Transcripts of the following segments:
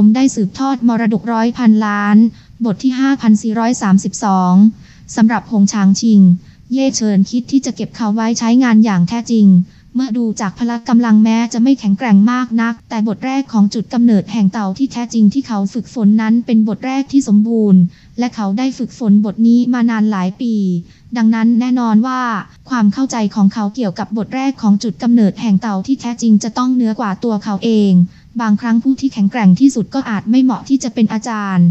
ผมได้สืบทอดมรดกร้อยพันล้าน บทที่ 5432 สำหรับหงฉางชิง เย่เฉินคิดที่จะเก็บเขาไว้ใช้งานอย่างแท้จริง เมื่อดูจากพละกำลังแม้จะไม่แข็งแกร่งมากนัก แต่บทแรกของจุดกำเนิดแห่งเต่าที่แท้จริงที่เขาฝึกฝนนั้นเป็นบทแรกที่สมบูรณ์ และเขาได้ฝึกฝนบทนี้มานานหลายปี ดังนั้นแน่นอนว่า ความเข้าใจของเขาเกี่ยวกับบทแรกของจุดกำเนิดแห่งเต่าที่แท้จริงจะต้องเหนือกว่าตัวเขาเอง บางครั้งผู้ที่แข็งแกร่งที่สุดก็อาจไม่เหมาะที่จะเป็นอาจารย์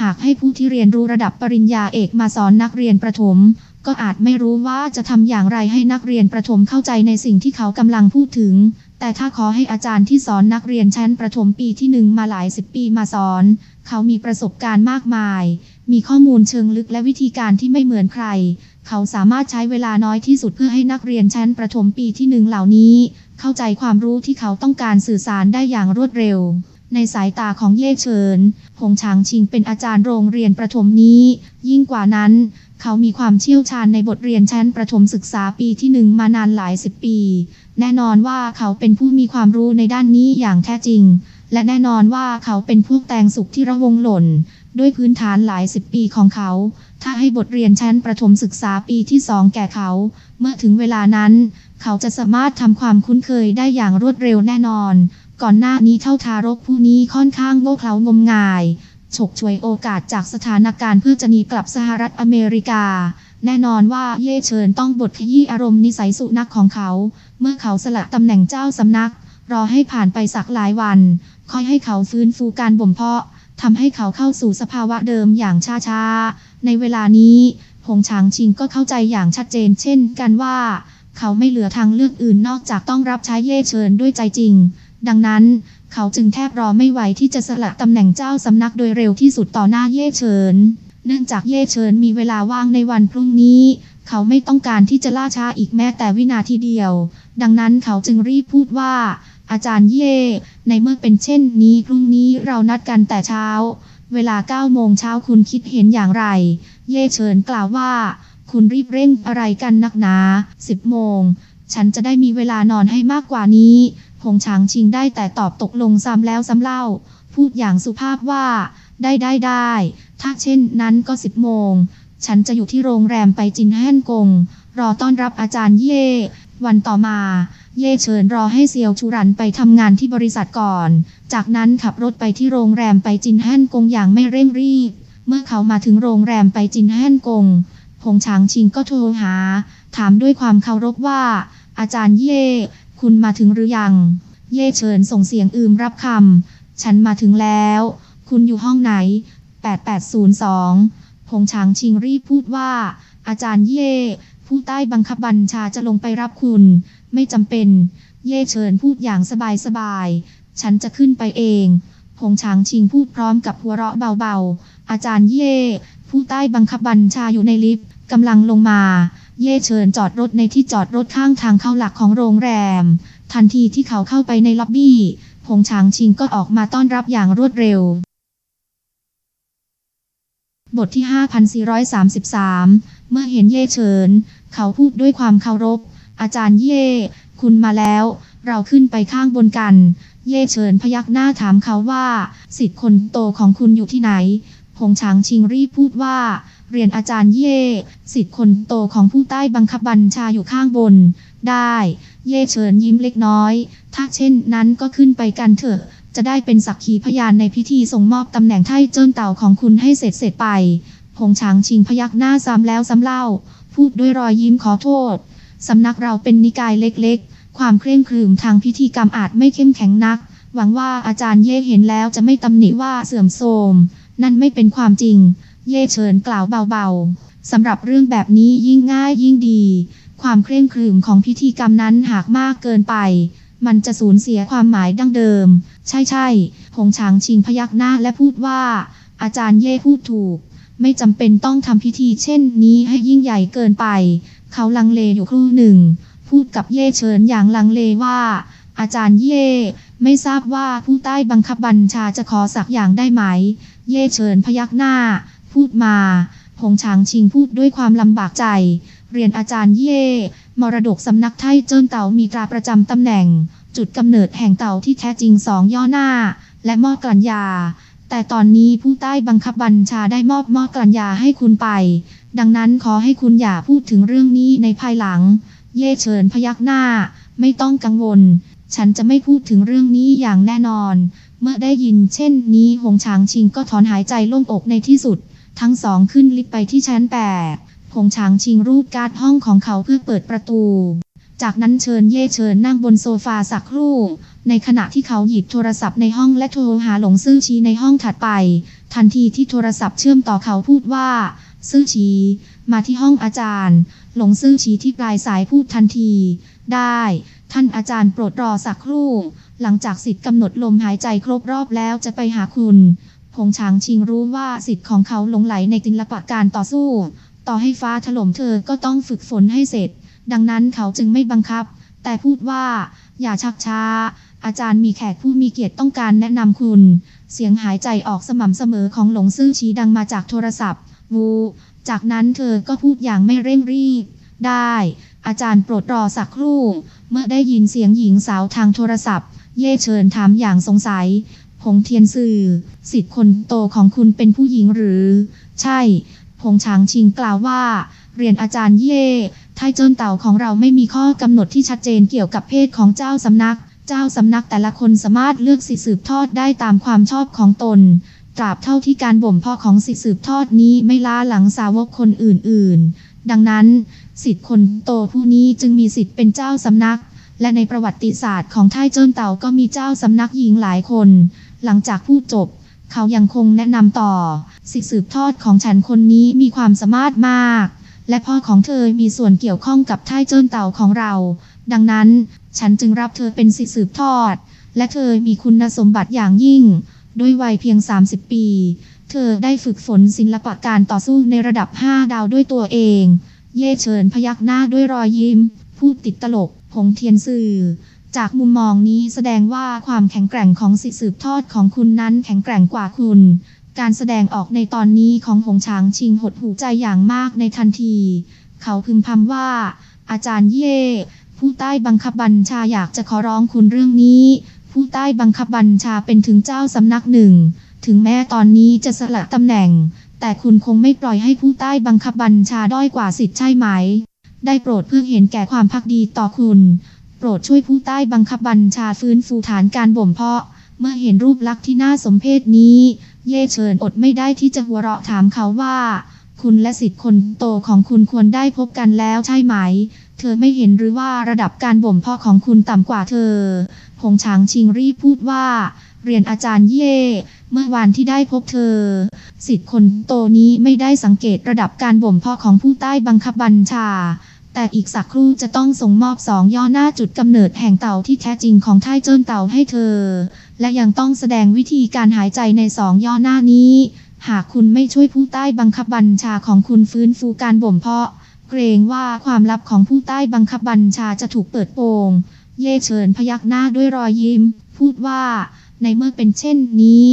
หากให้ผู้ที่เรียนรู้ระดับปริญญาเอกมาสอนนักเรียนประถม ก็อาจไม่รู้ว่าจะทำอย่างไรให้นักเรียนประถมเข้าใจในสิ่งที่เขากำลังพูดถึง แต่ถ้าขอให้อาจารย์ที่สอนนักเรียนชั้นประถมปีที่หนึ่งมาหลายสิบปีมาสอน เขามีประสบการณ์มากมาย มีข้อมูลเชิงลึกและวิธีการที่ไม่เหมือนใคร เขาสามารถใช้เวลาน้อยที่สุดเพื่อให้นักเรียนชั้นประถมปีที่หนึ่งเหล่านี้ เข้าใจความรู้ที่เขาต้องการสื่อสารได้อย่างรวดเร็ว ในสายตาของเย่เฉิน หงฉางชิงเป็นอาจารย์โรงเรียนประถมนี้ ยิ่งกว่านั้น เขามีความเชี่ยวชาญในบทเรียนชั้นประถมศึกษาปีที่หนึ่งมานานหลายสิบปี แน่นอนว่าเขาเป็นผู้มีความรู้ในด้านนี้อย่างแท้จริง และแน่นอนว่าเขาเป็นพวกแตงสุขที่ระวงหล่น ด้วยพื้นฐานหลายสิบปีของเขา ถ้าให้บทเรียนชั้นประถมศึกษาปีที่สองแก่เขา เมื่อถึงเวลานั้น เขาจะสามารถทำความคุ้นเคยได้อย่างรวดเร็วแน่นอน ก่อนหน้านี้เท่าทารกผู้นี้ค่อนข้างโง่เขลางมงาย ฉกฉวยโอกาสจากสถานการณ์เพื่อจะหนีกลับสหรัฐอเมริกา แน่นอนว่าเย่เฉินต้องบทขยี้อารมณ์นิสัยสุนัขของเขา เมื่อเขาสละตำแหน่งเจ้าสำนัก รอให้ผ่านไปสักหลายวัน ค่อยให้เขาฟื้นฟูการบ่มเพาะ ทำให้เขาเข้าสู่สภาวะเดิมอย่างช้าๆ ในเวลานี้ หงฉางชิงก็เข้าใจอย่างชัดเจนเช่นกันว่า เขาไม่เหลือทางเลือกอื่นนอกจากต้องรับใช้เย่เฉินด้วยใจจริง ดังนั้น เขาจึงแทบรอไม่ไหวที่จะสละตำแหน่งเจ้าสำนักโดยเร็วที่สุดต่อหน้าเย่เฉินเนื่องจากเย่เฉินมีเวลาว่างในวันพรุ่งนี้ เขาไม่ต้องการที่จะล่าช้าอีกแม้แต่วินาทีเดียว ดังนั้นเขาจึงรีบพูดว่า อาจารย์เย่ ในเมื่อเป็นเช่นนี้พรุ่งนี้เรานัดกันแต่เช้า เวลา9โมงเช้าคุณคิดเห็นอย่างไร เย่เฉินกล่าวว่า คุณรีบเร่งอะไรกันนักหนา 10 โมง ฉันจะได้มีเวลานอนให้มากกว่านี้หงฉางชิงได้แต่ตอบตกลงซ้ำแล้วซ้ำเล่า พูดอย่างสุภาพว่า ได้ได้ได้ ถ้าเช่นนั้นก็สิบโมง ฉันจะอยู่ที่โรงแรมไปจินแฮ่นกง รอต้อนรับอาจารย์เย่ วันต่อมา เย่เฉินรอให้เซียวชูรันไปทำงานที่บริษัทก่อน จากนั้นขับรถไปที่โรงแรมไปจินแฮ่นกงอย่างไม่เร่งรีบ เมื่อเขามาถึงโรงแรมไปจินแฮ่นกงหงฉางชิงก็โทรหา ถามด้วยความเคารพว่า อาจารย์เย่คุณมาถึงหรือยัง เย่เฉินส่งเสียงอืมรับคำ ฉันมาถึงแล้ว คุณอยู่ห้องไหน 8802 พงฉางชิงรีบพูดว่า อาจารย์เย่ผู้ใต้บังคับบัญชาจะลงไปรับคุณ ไม่จำเป็น เย่เฉินพูดอย่างสบายสบายฉันจะขึ้นไปเองพงฉางชิงพูดพร้อมกับหัวเราะเบาๆ อาจารย์เย่ผู้ใต้บังคับบัญชาอยู่ในลิฟต์กำลังลงมา เย่เฉินจอดรถในที่จอดรถข้างทางเข้าหลักของโรงแรม ทันทีที่เขาเข้าไปในล็อบบี้พงฉางชิงก็ออกมาต้อนรับอย่างรวดเร็ว บทที่ 5433 เมื่อเห็นเย่เฉิน เขาพูดด้วยความเคารพ อาจารย์เย่ คุณมาแล้ว เราขึ้นไปข้างบนกัน เย่เฉินพยักหน้าถามเขาว่า สิทธิ์คนโตของคุณอยู่ที่ไหนพงฉางชิงรีบพูดว่า เรียนอาจารย์เย่ สิทธิ์คนโตของผู้ใต้บังคับบัญชาอยู่ข้างบน ได้ เย่เฉินยิ้มเล็กน้อย ถ้าเช่นนั้นก็ขึ้นไปกันเถอะจะได้เป็นสักขีพยานในพิธีส่งมอบตำแหน่งไท่เจิ้นเต่าของคุณให้เสร็จเสร็จไปพงฉางชิงพยักหน้าซ้ำแล้วซ้ำเล่า พูดด้วยรอยยิ้มขอโทษ สำนักเราเป็นนิกายเล็กๆ ความเคร่งครึมทางพิธีกรรมอาจไม่เข้มแข็งนัก หวังว่าอาจารย์เย่เห็นแล้วจะไม่ตำหนิว่าเสื่อมโทรม นั่นไม่เป็นความจริง เย่เฉินกล่าวเบาๆ สำหรับเรื่องแบบนี้ยิ่งง่ายยิ่งดี ความเคร่งครึมของพิธีกรรมนั้นหากมากเกินไป มันจะสูญเสียความหมายดั้งเดิม ใช่ใช่หงฉางชิงพยักหน้าและพูดว่า อาจารย์เย่พูดถูก ไม่จำเป็นต้องทำพิธีเช่นนี้ให้ยิ่งใหญ่เกินไป เขาลังเลอยู่ครู่หนึ่ง พูดกับเย่เฉินอย่างลังเลว่า อาจารย์เย่ไม่ทราบว่าผู้ใต้บังคับบัญชาจะขอสักอย่างได้ไหม เย่เฉินพยักหน้า พูดมาหงฉางชิงพูดด้วยความลำบากใจ เรียนอาจารย์เย่ มรดกสำนักไทเจิ้นเต่ามีตราประจำตำแหน่ง จุดกำเนิดแห่งเต่าที่แท้จริงสองย่อหน้า และหม้อกลั่นยา แต่ตอนนี้ผู้ใต้บังคับบัญชาได้มอบหม้อกลั่นยาให้คุณไป ดังนั้นขอให้คุณอย่าพูดถึงเรื่องนี้ในภายหลัง เย่เฉินพยักหน้า ไม่ต้องกังวล ฉันจะไม่พูดถึงเรื่องนี้อย่างแน่นอน เมื่อได้ยินเช่นนี้หงฉางชิงก็ถอนหายใจโล่งอกในที่สุด ทั้งสองขึ้นลิฟต์ไปที่ชั้นแปดหงฉางชิงรูปการ์ดห้องของเขาเพื่อเปิดประตู จากนั้นเชิญเย่เชิญนั่งบนโซฟาสักครู่ ในขณะที่เขาหยิบโทรศัพท์ในห้องและโทรหาหลงซื่อชีในห้องถัดไป ทันทีที่โทรศัพท์เชื่อมต่อเขาพูดว่า ซื่อชีมาที่ห้องอาจารย์ หลงซื่อชีที่ปลายสายพูดทันที ได้ ท่านอาจารย์โปรดรอสักครู่ หลังจากสิทธิ์กำหนดลมหายใจครบรอบแล้วจะไปหาคุณ ผงฉางชิงรู้ว่าสิทธิ์ของเขาหลงไหลในศิลปะการต่อสู้ ต่อให้ฟ้าถล่มเธอก็ต้องฝึกฝนให้เสร็จ ดังนั้นเขาจึงไม่บังคับ แต่พูดว่า อย่าชักช้า อาจารย์มีแขกผู้มีเกียรติต้องการแนะนำคุณ เสียงหายใจออกสม่ำเสมอของหลงซื่อชี้ดังมาจากโทรศัพท์ วูจากนั้นเธอก็พูดอย่างไม่เร่งรีบ ได้ อาจารย์โปรดรอสักครู่ เมื่อได้ยินเสียงหญิงสาวทางโทรศัพท์ เย่เชิญถามอย่างสงสัย ผงเทียนสื่อ สิทธิ์คนโตของคุณเป็นผู้หญิงหรือ ใช่ ผงฉางชิงกล่าวว่า เรียนอาจารย์เย่ไทเจิ้นเต่าของเราไม่มีข้อกำหนดที่ชัดเจนเกี่ยวกับเพศของเจ้าสำนัก เจ้าสำนักแต่ละคนสามารถเลือกสิสืบทอดได้ตามความชอบของตน ตราบเท่าที่การบ่มเพาะของสิทธิสืบทอดนี้ไม่ล้าหลังสาวกคนอื่นๆ ดังนั้น สิทธิคนโตผู้นี้จึงมีสิทธิเป็นเจ้าสำนัก และในประวัติศาสตร์ของไทเจิ้นเต่าก็มีเจ้าสำนักหญิงหลายคน หลังจากพูดจบ เขายังคงแนะนำต่อ สิทธิสืบทอดของฉันคนนี้มีความสามารถมาก และพ่อของเธอมีส่วนเกี่ยวข้องกับไทเจิ้นเต่าของเรา ดังนั้น ฉันจึงรับเธอเป็นสิทธิสืบทอด และเธอมีคุณสมบัติอย่างยิ่ง ด้วยวัยเพียง 30 ปี เธอได้ฝึกฝนศิลปะการต่อสู้ในระดับ 5 ดาวด้วยตัวเอง เย่เฉินพยักหน้าด้วยรอยยิ้ม พูดติดตลกผงเทียนสื่อ จากมุมมองนี้แสดงว่าความแข็งแกร่งของสิสืบทอดของคุณนั้นแข็งแกร่งกว่าคุณ การแสดงออกในตอนนี้ของหงฉางชิงหดหูใจอย่างมากในทันที เขาพึมพำว่า อาจารย์เย่ผู้ใต้บังคับบัญชาอยากจะขอร้องคุณเรื่องนี้ ผู้ใต้บังคับบัญชาเป็นถึงเจ้าสำนักหนึ่ง ถึงแม้ตอนนี้จะสละตำแหน่ง แต่คุณคงไม่ปล่อยให้ผู้ใต้บังคับบัญชาด้อยกว่าสิทธิ์ใช่ไหม ได้โปรดเพื่อเห็นแก่ความพักดีต่อคุณ โปรดช่วยผู้ใต้บังคับบัญชาฟื้นฟูฐานการบ่มเพาะ เมื่อเห็นรูปลักษณ์ที่น่าสมเพชนี้ เย่เชิญอดไม่ได้ที่จะหัวเราะถามเขาว่า คุณและสิทธิ์คนโตของคุณควรได้พบกันแล้วใช่ไหม เธอไม่เห็นหรือว่าระดับการบ่มเพาะของคุณต่ำกว่าเธอ ผงฉางชิงรีพูดว่า เรียนอาจารย์เย่ เมื่อวันที่ได้พบเธอ สิทธิ์คนโตนี้ไม่ได้สังเกตระดับการบ่มเพาะของผู้ใต้บังคับบัญชา แต่อีกสักครู่จะต้องส่งมอบสองย่อหน้าจุดกำเนิดแห่งเต่าที่แท้จริงของไทเจิ้นเต่าให้เธอ และยังต้องแสดงวิธีการหายใจในสองย่อหน้านี้ หากคุณไม่ช่วยผู้ใต้บังคับบัญชาของคุณฟื้นฟูการบ่มเพาะ เกรงว่าความลับของผู้ใต้บังคับบัญชาจะถูกเปิดโปง เย่เฉินพยักหน้าด้วยรอยยิ้ม พูดว่า ในเมื่อเป็นเช่นนี้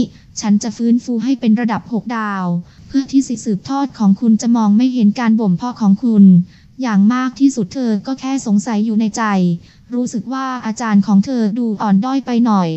ฉันจะฟื้นฟูให้เป็นระดับ 6 ดาว เพื่อที่สิสืบทอดของคุณจะมองไม่เห็นการบ่มเพาะของคุณ อย่างมากที่สุดเธอก็แค่สงสัยอยู่ในใจ รู้สึกว่าอาจารย์ของเธอดูอ่อนด้อยไปหน่อย